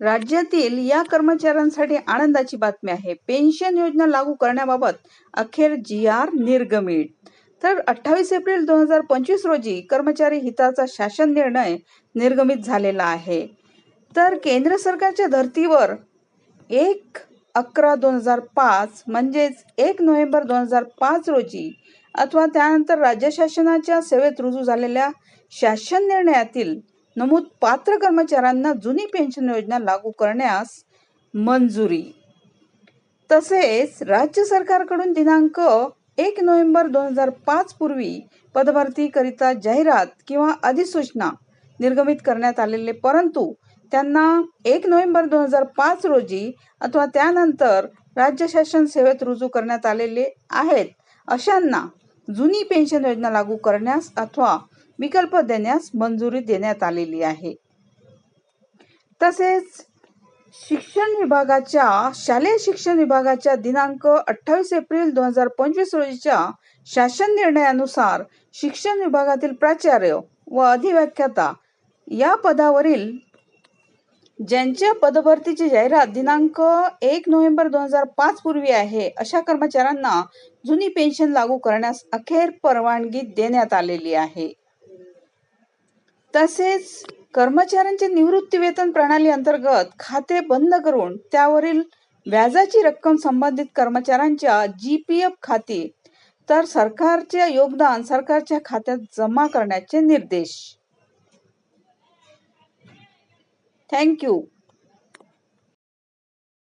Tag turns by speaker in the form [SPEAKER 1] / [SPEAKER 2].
[SPEAKER 1] राज्यातील या कर्मचाऱ्यांसाठी आनंदाची बातमी आहे. पेन्शन योजना लागू करण्याबाबत अखेर जी आर निर्गमित तर अठ्ठावीस एप्रिल दोन हजार पंचवीस रोजी कर्मचारी हिताचा शासन निर्णय निर्गमित झालेला आहे. तर केंद्र सरकारच्या धर्तीवर एक अकरा दोन हजार पाच म्हणजेच एक नोव्हेंबर दोन हजार पाच रोजी अथवा त्यानंतर राज्य शासनाच्या सेवेत रुजू झालेल्या शासन निर्णयातील नमूद पात्र कर्मचाऱ्यांना जुनी पेन्शन योजना लागू करण्यास मंजुरी. तसेच राज्य सरकारकडून दिनांक एक नोव्हेंबर दोन हजार पाच पूर्वी पदभरतीकरिता जाहिरात किंवा अधिसूचना निर्गमित करण्यात आलेले परंतु त्यांना एक नोव्हेंबर दोन हजार पाच रोजी अथवा त्यानंतर राज्य शासन सेवेत रुजू करण्यात आलेले आहेत. अशांना जुनी पेन्शन योजना लागू करण्यास अथवा विकल्प देण्यास मंजुरी देण्यात आलेली आहे. तसेच शिक्षण विभागाच्या शालेय शिक्षण विभागाच्या दिनांक अठ्ठावीस एप्रिल दोन हजार पंचवीस रोजीच्या शासन निर्णयानुसार शिक्षण विभागातील प्राचार्य व अधिव्याख्याता या पदावरील ज्यांच्या पदभरतीची जाहिरात दिनांक एक नोव्हेंबर दोन हजार पाच पूर्वी आहे अशा कर्मचाऱ्यांना जुनी पेन्शन लागू करण्यास अखेर परवानगी देण्यात आलेली आहे. तसेच कर्मचाऱ्यांचे निवृत्ती वेतन प्रणाली अंतर्गत खाते बंद करून त्यावरील व्याजाची रक्कम संबंधित कर्मचाऱ्यांच्या जी पी एफ खाती तर सरकारचे योगदान सरकारच्या खात्यात जमा करण्याचे निर्देश. थँक्यू